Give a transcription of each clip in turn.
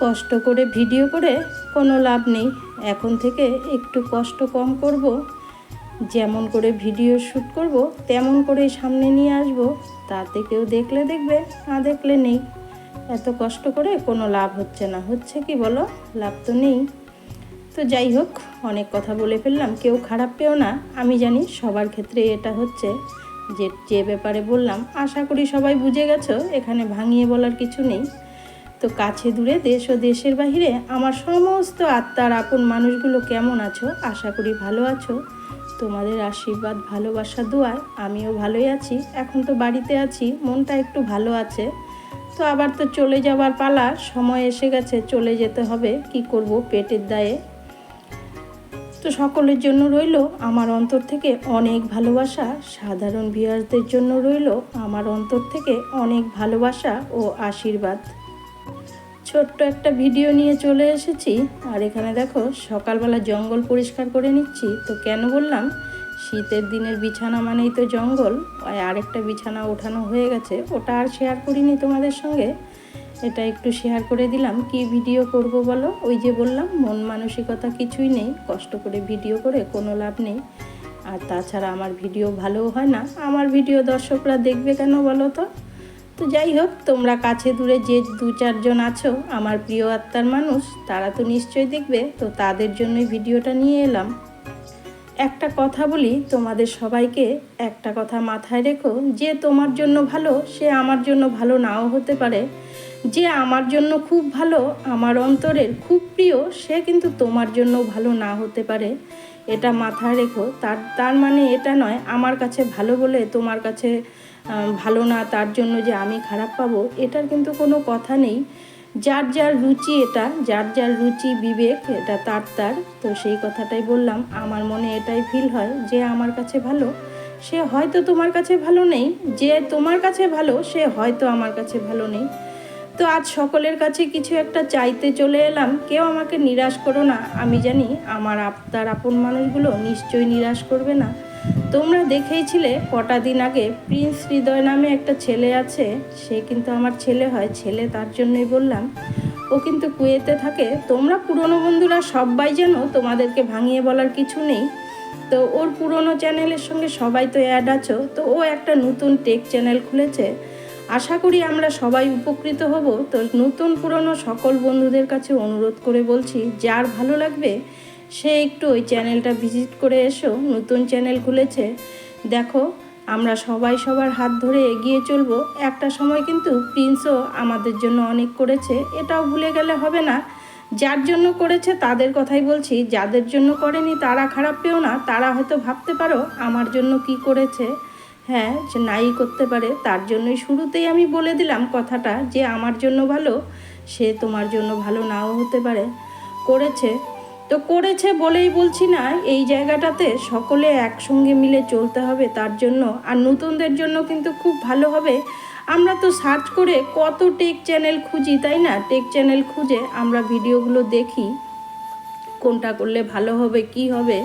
কষ্ট করে ভিডিও করে কোনো লাভ নেই। এখন থেকে একটু কষ্ট কম করব। যেমন করে ভিডিও শ্যুট করব, তেমন করে সামনে নিয়ে আসব। তাতে কেউ দেখলে দেখবে, না দেখলে নেই। এত কষ্ট করে কোনো লাভ হচ্ছে না। হচ্ছে কি বলো? লাভ তো নেই। তো যাই হোক, অনেক কথা বলে ফেললাম। কেউ খারাপ পেও না। আমি জানি সবার ক্ষেত্রে এটা হচ্ছে। যে যে ব্যাপারে বললাম, আশা করি সবাই বুঝে গেছো। এখানে ভাঙিয়ে বলার কিছু নেই। তো কাছে দূরে দেশ ও দেশের বাহিরে আমার সমস্ত আত্মার আপন মানুষগুলো কেমন আছো? আশা করি ভালো আছো। তোমাদের আশীর্বাদ, ভালোবাসা, দোয়ায় আমিও ভালোই আছি। এখন তো বাড়িতে আছি, মনটা একটু ভালো আছে। তো আবার তো চলে যাবার পালা, সময় এসে গেছে, চলে যেতে হবে। কি করব পেটের দায়ে? তো সকলের জন্য রইল আমার অন্তর থেকে অনেক ভালোবাসা। সাধারণ ভিউয়ার্সদের জন্য রইল আমার অন্তর থেকে অনেক ভালোবাসা ও আশীর্বাদ। ছোট্ট একটা ভিডিও নিয়ে চলে এসেছি। আর এখানে দেখো, সকালবেলা জঙ্গল পরিষ্কার করে নিচ্ছি। তো কেন বললাম, শীতের দিনের বিছানা মানেই তো জঙ্গল। আর আরেকটা বিছানা ওঠানো হয়ে গেছে, ওটা আর শেয়ার করিনি তোমাদের সঙ্গে। এটা একটু শেয়ার করে দিলাম। কি ভিডিও করব বলো? ওই যে বললাম, মন মানসিকতা কিছুই নেই, কষ্ট করে ভিডিও করে কোনো লাভ নেই। আর তাছাড়া আমার ভিডিও ভালোও হয় না। আমার ভিডিও দর্শকরা দেখবে কেন বলো তো? তো যাই হোক, তোমরা কাছে দূরে যে দু চারজন আছো, আমার প্রিয় আত্মার মানুষ, তারা তো নিশ্চয়ই দেখবে, তো তাদের জন্যই ভিডিওটা নিয়ে এলাম। একটা কথা বলি, তোমাদের সবাইকে, একটা কথা মাথায় রেখো, যে তোমার জন্য ভালো, সে আমার জন্য ভালো নাও হতে পারে। যে আমার জন্য খুব ভালো, আমার অন্তরের খুব প্রিয়, সে কিন্তু তোমার জন্য ভালো না হতে পারে। এটা মাথায় রেখো, তার তার মানে এটা নয়, আমার কাছে ভালো বলে তোমার কাছে ভালো না, তার জন্য যে আমি খারাপ পাবো, এটার কিন্তু কোনো কথা নেই। যার যার রুচি এটা, যার যার রুচি বিবেক, এটা তার তার। তো সেই কথাটাই বললাম, আমার মনে এটাই ফিল হয় যে আমার কাছে ভালো। সে হয়তো তোমার কাছে ভালো নেই, যে তোমার কাছে ভালো, সে হয়তো আমার কাছে ভালো নেই। তো আজ সকলের কাছে কিছু একটা চাইতে চলে এলাম, কেউ আমাকে নিরাশ করো না। আমি জানি আমার আপ্তার আপন মানুষগুলো নিশ্চয়ই নিরাশ করবে না। তোমরা দেখেইছিলে কটা দিন আগে প্রিন্স হৃদয় নামে একটা ছেলে আছে, সে কিন্তু আমার ছেলে হয়, ছেলে তার জন্যই বললাম। ও কিন্তু কুয়েতে থাকে। তোমরা পুরনো বন্ধুরা সবাই যেন তোমাদেরকে ভাঙিয়ে বলার কিছু নেই। তো ওর পুরনো চ্যানেলের সঙ্গে সবাই তো অ্যাড আছো, তো ও একটা নতুন টেক চ্যানেল খুলেছে। আশা করি আমরা সবাই উপকৃত হব। তো নতুন পুরনো সকল বন্ধুদের কাছে অনুরোধ করে বলছি, যার ভালো লাগবে সে একটু ওই চ্যানেলটা ভিজিট করে এসো, নতুন চ্যানেল খুলেছে। দেখো, আমরা সবাই সবার হাত ধরে এগিয়ে চলবো। একটা সময় কিন্তু প্রিন্সও আমাদের জন্য অনেক করেছে, এটাও ভুলে গেলে হবে না। যার জন্য করেছে তাদের কথাই বলছি, যাদের জন্য করেনি তারা খারাপ পেও না, তারা হয়তো ভাবতে পারো আমার জন্য কি করেছে। হ্যাঁ যে নাই করতে পারে, তার জন্যই শুরুতেই আমি বলে দিলাম কথাটা যে আমার জন্য ভালো, সে তোমার জন্য ভালো নাও হতে পারে। করেছে তো করেছে বলেই বলছি না, এই জায়গাটাতে সকলে একসঙ্গে মিলে চলতে হবে তার জন্য। আর নতুনদের জন্য কিন্তু খুব ভালো হবে। আমরা তো সার্চ করে কত টেক চ্যানেল খুঁজি, তাই না? টেক চ্যানেল খুঁজে আমরা ভিডিওগুলো দেখি, কোনটা করলে ভালো হবে, কি হবে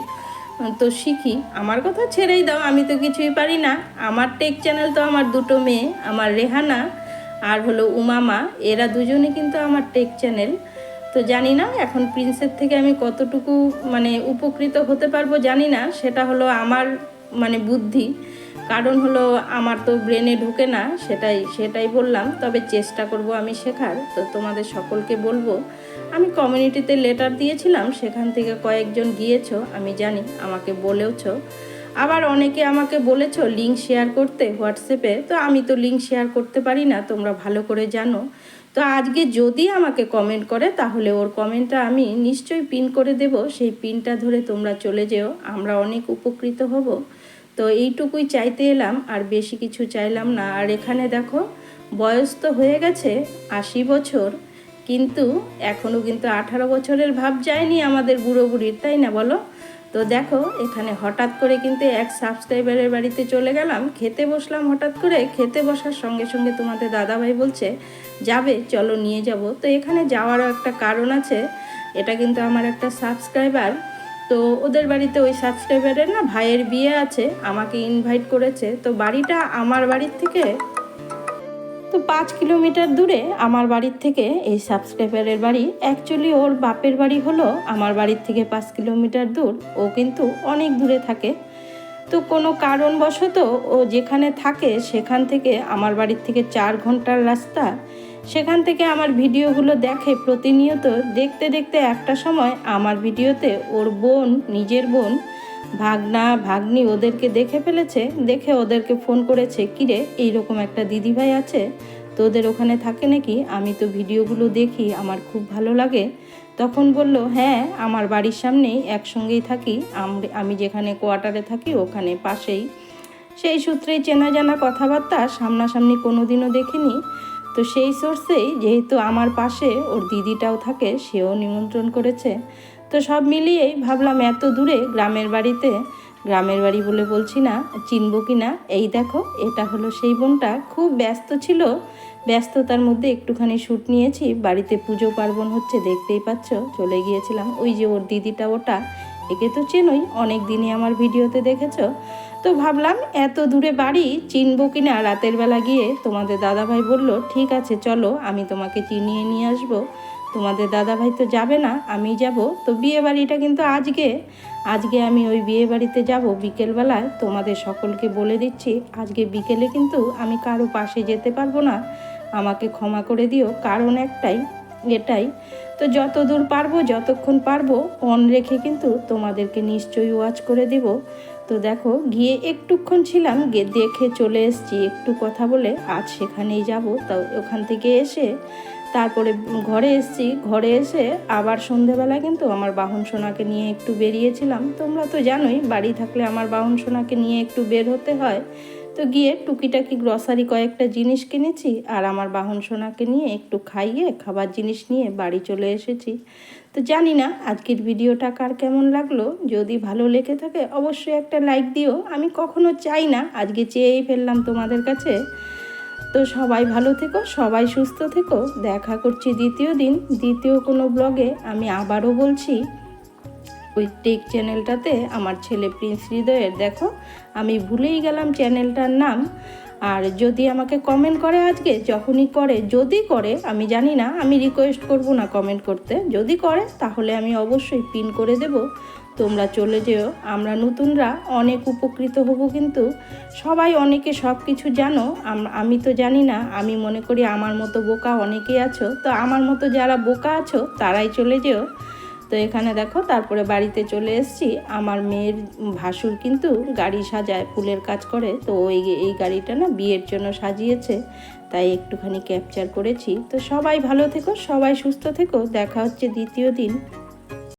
তো শিখি। আমার কথা ছেড়েই দাও, আমি তো কিছুই পারি না। আমার টেক চ্যানেল তো আমার দুটো মেয়ে, আমার রেহানা আর হলো উমামা, এরা দুজনে কিন্তু আমার টেক চ্যানেল। তো জানি না, এখন প্রিন্সের থেকে আমি কতটুকু মানে উপকৃত হতে পারব জানি না, সেটা হলো আমার মানে বুদ্ধি। কারণ হলো আমার তো ব্রেনে ঢুকে না, সেটাই সেটাই বললাম। তবে চেষ্টা করব আমি শেখার, তো তোমাদের সকলকে বলব, আমি কমিউনিটিতে লেটার দিয়েছিলাম, সেখান থেকে কয়েকজন গিয়েছো, আমি জানি, আমাকে বলেওছ। আবার অনেকে আমাকে বলেছ লিঙ্ক শেয়ার করতে হোয়াটসঅ্যাপে তো আমি তো লিঙ্ক শেয়ার করতে পারি না, তোমরা ভালো করে জানো। তো আজকে যদি আমাকে কমেন্ট করে, তাহলে ওর কমেন্টটা আমি নিশ্চয়ই পিন করে দেব। সেই পিনটা ধরে তোমরা চলে যেও, আমরা অনেক উপকৃত হব। তো এইটুকুই চাইতে এলাম, আর বেশি কিছু চাইলাম না। আর এখানে দেখো, বয়স তো হয়ে গেছে, আশি বছর, কিন্তু এখনও কিন্তু আঠারো বছরের ভাব যায়নি আমাদের বুড়ো বুড়ির, তাই না বলো? তো দেখো, এখানে হঠাৎ করে কিন্তু এক সাবস্ক্রাইবারের বাড়িতে চলে গেলাম। খেতে বসলাম হঠাৎ করে। খেতে বসার সঙ্গে সঙ্গে তোমাদের দাদাভাই বলছে, যাবে, চলো নিয়ে যাব। তো এখানে যাওয়ারও একটা কারণ আছে। এটা কিন্তু আমার একটা সাবস্ক্রাইবার তো ওদের বাড়িতে ওই সাবস্ক্রাইবারের না ভাইয়ের বিয়ে আছে, আমাকে ইনভাইট করেছে। তো বাড়িটা আমার বাড়ির থেকে তো পাঁচ কিলোমিটার দূরে আমার বাড়ির থেকে এই সাবস্ক্রাইবারের বাড়ি অ্যাকচুয়ালি ওর বাপের বাড়ি হলো আমার বাড়ির থেকে পাঁচ কিলোমিটার দূর। ও কিন্তু অনেক দূরে থাকে। তো কোনো কারণবশত ও যেখানে থাকে, সেখান থেকে আমার বাড়ির থেকে চার ঘণ্টার রাস্তা। সেখান থেকে আমার ভিডিওগুলো দেখে প্রতিনিয়ত, দেখতে দেখতে একটা সময় আমার ভিডিওতে ওর বোন, নিজের বোন ভাগনা, ভাগ্নি ওদেরকে দেখে ফেলেছে, দেখে ওদেরকে ফোন করেছে, কিরে, এইরকম একটা দিদিভাই আছে? তো ওদের ওখানে থাকে নাকি? আমি তো ভিডিওগুলো দেখি, আমার খুব ভালো লাগে। তখন বলল হ্যাঁ আমার বাড়ির সামনেই একসঙ্গেই থাকি আমি যেখানে কোয়ার্টারে থাকি ওখানে পাশেই। সেই সূত্রেই চেনা জানা কথাবার্তা সামনাসামনি কোনো দিনও দেখিনি। তো সেই সোর্সেই যেহেতু আমার পাশে ওর দিদিটাও থাকে, সেও নিমন্ত্রণ করেছে। তো সব মিলিয়েই ভাবলাম এত দূরে গ্রামের বাড়িতে, গ্রামের বাড়ি বলে বলছি না, চিনবো কি না এই দেখো, এটা হলো সেই বোনটা। খুব ব্যস্ত ছিল। ব্যস্ততার মধ্যে একটুখানি শ্যুট নিয়েছি। বাড়িতে পুজো পার্বণ হচ্ছে, দেখতেই পাচ্ছ, চলে গিয়েছিলাম। ওই যে ওর দিদিটা, ওটা, একে তো চেনই, অনেক দিনই আমার ভিডিওতে দেখেছ। তো ভাবলাম এত দূরে বাড়ি চিনবো কিনা? রাতের বেলা গিয়ে তোমাদের দাদাভাই বলল, ঠিক আছে, চলো, আমি তোমাকে চিনিয়ে নিয়ে আসব। তোমাদের দাদাভাই তো যাবে না আমি যাব। তো বিয়ে বাড়িটা কিন্তু আজকে। আজকে আমি ওই বিয়ে বাড়িতে যাব, বিকেলবেলায় তোমাদের সকলকে বলে দিচ্ছি, আজকে বিকেলে কিন্তু আমি কারও পাশে যেতে পারব না। আমাকে ক্ষমা করে দিও, কারণ একটাই, এটাই। তো যত দূর পারব, যতক্ষণ পারব, অন রেখে কিন্তু তোমাদেরকে নিশ্চয়ই ওয়াচ করে দেব। তো দেখো, গিয়ে একটুক্ষণ ছিলাম গিয়ে দেখে চলে এসেছি। একটু কথা বলে আজ সেখানেই যাব। তো ওখান থেকে এসে তারপরে ঘরে এসেছি। ঘরে এসে আবার সন্ধেবেলা কিন্তু আমার বাহন সোনাকে নিয়ে একটু বেরিয়েছিলাম। তোমরা তো জানোই, বাড়ি থাকলে আমার বাহন সোনাকে নিয়ে একটু বের হতে হয়। তো গিয়ে টুকিটাকি গ্রসারি কয়েকটা জিনিস কিনেছি আর আমার বাহন সোনাকে নিয়ে একটু খাইয়ে, খাবার জিনিস নিয়ে বাড়ি চলে এসেছি। তো জানি না আজকের ভিডিওটা কার কেমন লাগল। যদি ভালো লেগে থাকে অবশ্যই একটা লাইক দিও। আমি কখনো চাই না, আজকে চেয়েই ফেললাম তোমাদের কাছে। তো সবাই ভালো থেকো, সবাই সুস্থ থেকো। দেখা করছি দ্বিতীয় দিন, দ্বিতীয় কোনো ব্লগে আমি আবারও বলছি, ওই টেক চ্যানেলটাতে আমার ছেলে প্রিন্স হৃদয়ের দেখো, আমি ভুলেই গেলাম চ্যানেলটার নাম। আর যদি আমাকে কমেন্ট করে আজকে, যখনই করে, যদি করে, আমি জানি না, আমি রিকোয়েস্ট করব না কমেন্ট করতে। যদি করে, তাহলে আমি অবশ্যই পিন করে দেব। তোমরা চলে যেও। আমরা নতুনরা, অনেক উপকৃত হব কিন্তু সবাই অনেকে সব কিছু জানো আমি তো জানি না, আমি মনে করি আমার মতো বোকা অনেকেই আছো। তো আমার মতো যারা বোকা আছো, তারাই চলে যেও। তো এখানে দেখো, তারপরে বাড়িতে চলে এসেছি। আমার মেয়ের ভাসুর কিন্তু গাড়ি সাজায়, ফুলের কাজ করে। তো ওই, এই গাড়িটা না বিয়ের জন্য সাজিয়েছে, তাই একটুখানি ক্যাপচার করেছি। তো সবাই ভালো থেকো, সবাই সুস্থ থেকো। দেখা হচ্ছে দ্বিতীয় দিন।